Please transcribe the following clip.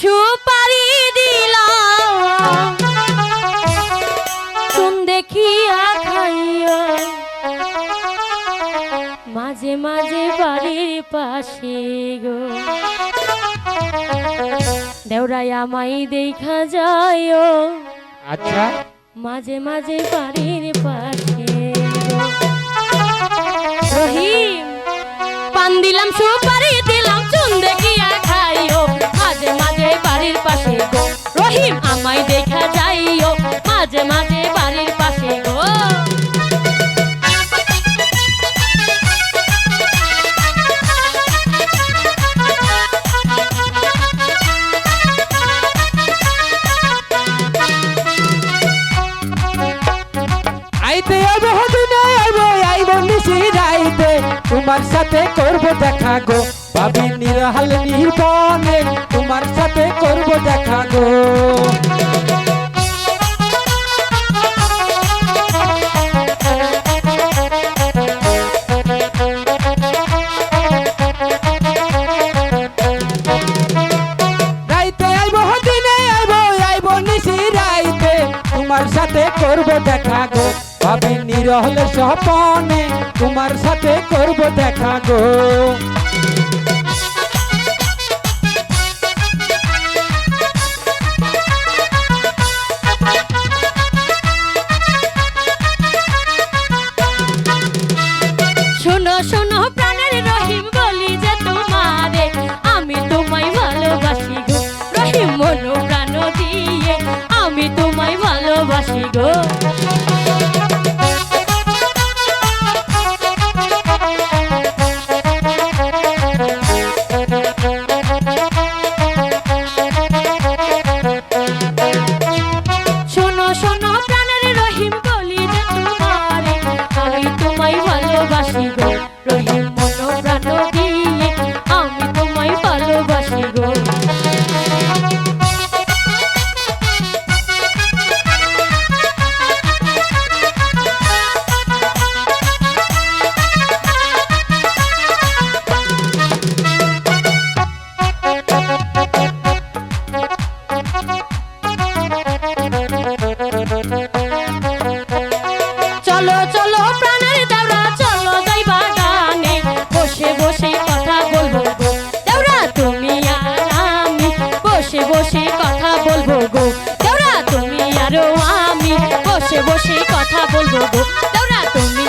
সুপারি দিলাম। চুন দেখিয়া খাইয়া মাঝে মাঝে বাড়ির পাশে গো। দেওরাই আমাই দেখা যায় আচ্ছা। মাঝে মাঝে বাড়ির যাইও মাঝে মাঝে বাড়ির পাশে গো। তোমার সাথে করব দেখা গো, ভাবি নিরহাল নির্বনে তোমার সাথে করব দেখা তোমার সাথে করব দেখা গো। ভাবি নিরহল স্বপনে তোমার সাথে করব দেখা গো। শোনো শোনো, প্রাণের রহিম বলি যে তোমারে আমি মন প্রাণ দিয়ে। আমি তোমায় ভালোবাসি গো। চলো চলো, প্রাণের দেওরা, চলো যাইবা গানে। বসে বসে কথা বলব গো। দেওরা, তুমি আর আমি বসে বসে কথা বলব গো। দেওরা, তুমি আরও আমি বসে বসে কথা বলব গো। দেওরা, তুমি